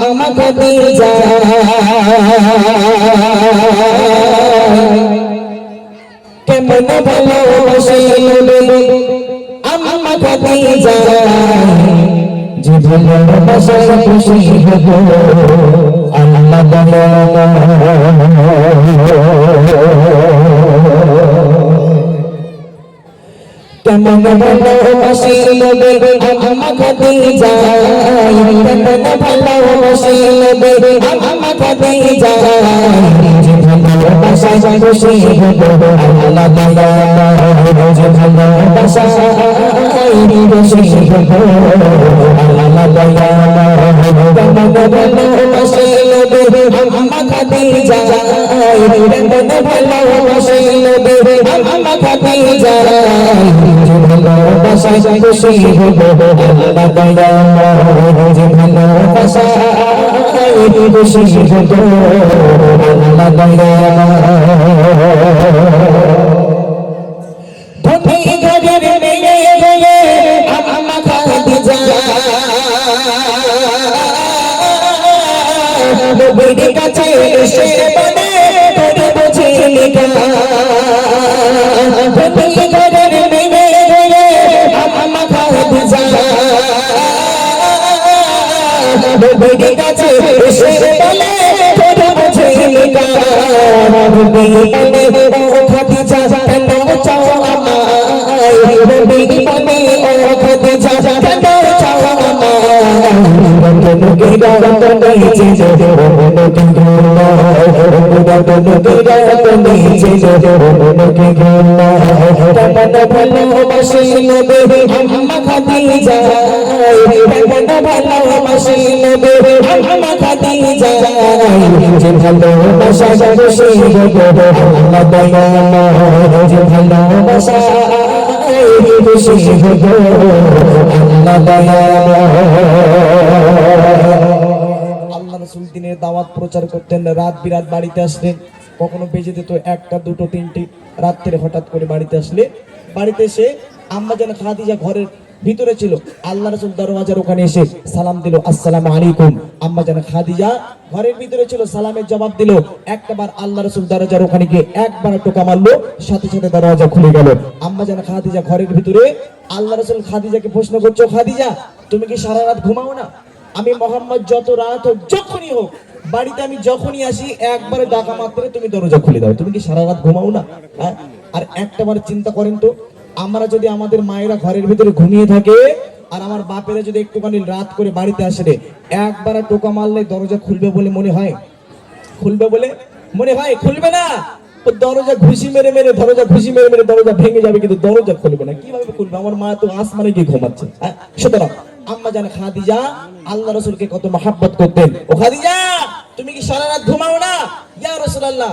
আমাকে কেমন নবী আমাকে ভালোবাসায় খুশি হব আল্লাহ কেমন ভালোবাসি নবী আমাকে দিয়ে যায় কেমন ভালোবাসি নবী আমাকে দিয়ে যায় যে ভালোবাসায় খুশি হব আল্লাহ যে ভালোবাসায় খুশি হব আল্লাহ কেমন ভালোবাসি নবী আমাকে দিয়ে যায় কেমন ভালোবাসি নবী আমাকে দিয়ে যায় ভালোবাসায় খুশি হব আল্লাহ দয়া যে ভালোবাসায় খুশি হব আল্লাহ দয়া নবীর কাছে এসে বলে নবীর কাছে এসে বলে তোরে বুঝিলি গা নবী বলে ও খাদিজা কেন চাও আমায়? নবী বলে ও খাদিজা কেন চাও ভালোবাসি নবী আম্মা খাদিজা ভালোবাসি নবী আম্মা খাদিজা যে ভালোবাসা খুশি হব আল্লাহ দয়াময় যে ভালোবাসা খুশি হব আল্লাহ দয়াময় রসুল দিনের দাওয়াত প্রচার করতেন রাত বিরাত বাড়িতে আসলেন কখনো বেজে দিত একটা দুটো তিনটি। রাত্রে হঠাৎ করে বাড়িতে আসলে বাড়িতে এসে আম্মা যেন খাদিজা ঘরের ভিতরে ছিল। আল্লাহ রসুল দরওয়াজার ওখানে এসে সালাম দিল, আসসালামু আলাইকুম। আম্মা যেন খাদিজা ঘরের ভিতরে ছিল, সালামের জবাব দিল। একবার আল্লাহ রসুল দরজার ওখানে গিয়ে একবার টোকা মারলো, সাথে সাথে দরওয়াজা খুলে গেল। আম্মা যেন খাদিজা ঘরের ভিতরে, আল্লাহ রসুল খাদিজাকে প্রশ্ন করছ, খাদিজা, তুমি কি সারা রাত ঘুমাও না? আমি মোহাম্মদ যত রাত হোক, যখনই হোক, বাড়িতে আমি যখনই আসি, একবারে ডাকা মাত্রে তুমি দরজা খুলে দাও। তুমি কি সারা রাত ঘুমাও না? হ্যাঁ? আর একটা চিন্তা করেন তো আমরা যদি আমাদের মায়েরা ঘরের ভিতরে ঘুমিয়ে থাকে, আর আমার বাপেরা যদি একটুখানি রাত করে বাড়িতে আসে রে, একবার টোকা মারলে দরজা খুলবে বলে মনে হয়? খুলবে বলে মনে হয়? খুলবে না। দরজা ঘুষি মেরে মেরে, দরজা ঘুষি মেরে মেরে দরজা ভেঙে যাবে কিন্তু দরজা খুলবে না। কীভাবে খুলবে? আমার মা তো আসমানে গিয়ে ঘুমাচ্ছে। হ্যাঁ? সুতরাং আম্মা জান খাদিজা, আল্লাহ রসুলকে কত মহাব্বত করতেন। ও খাদিজা, তুমি কি সারা রাত ঘুমাও না? ইয়া রাসূলুল্লাহ